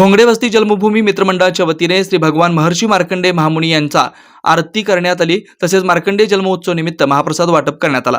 घोंगडे वस्ती जन्मभूमी मित्रमंडळाच्या वतीने श्री भगवान महर्षी मार्कंडे महामुनी यांचा आरती करण्यात आली. तसेच मार्कंडे जन्मोत्सव निमित्त महाप्रसाद वाटप करण्यात आला.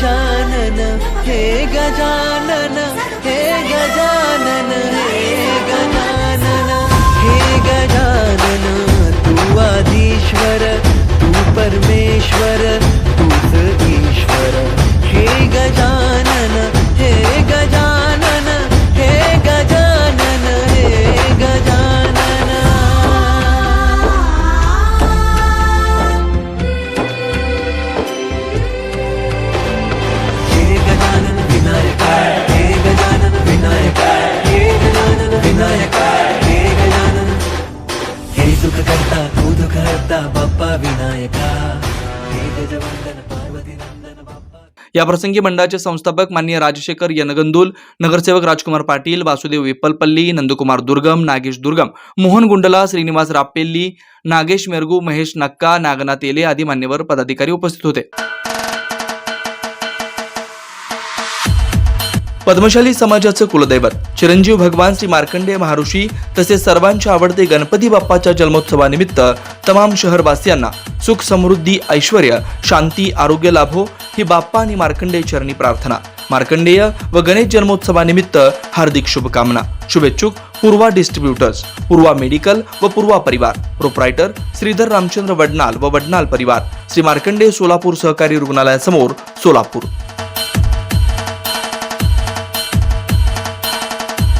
गजानन हे गजानन बाप्पा विनायका. याप्रसंगी मंडळाचे संस्थापक माननीय राजशेखर यनगंदुल नगरसेवक राजकुमार पाटील वासुदेव विपलपल्ली नंदकुमार दुर्गम नागेश दुर्गम मोहन गुंडला श्रीनिवास रापेल्ली नागेश मेरगू महेश नक्का नागनाथ येले आदी मान्यवर पदाधिकारी उपस्थित होते. पद्मशाली समाजाचं कुलदैवत. चिरंजीव भगवान श्री मार्कंडेय महाऋषी तसेच सर्वांचे आवडते गणपती बाप्पाच्या जन्मोत्सवानिमित्त तमाम शहरवासियांना सुख समृद्धी ऐश्वर शांती आरोग्य लाभो ही बाप्पा आणि मार्कंडेय चरणी प्रार्थना. मार्कंडेय व गणेश जन्मोत्सवानिमित्त हार्दिक शुभकामना. शुभेच्छुक पूर्वा डिस्ट्रीब्युटर्स पूर्वा मेडिकल व पूर्वा परिवार. प्रोप्रायटर श्रीधर रामचंद्र वडनाल व वडनाल परिवार. श्री मार्कंडेय सोलापूर सहकारी रुग्णालयासमोर सोलापूर.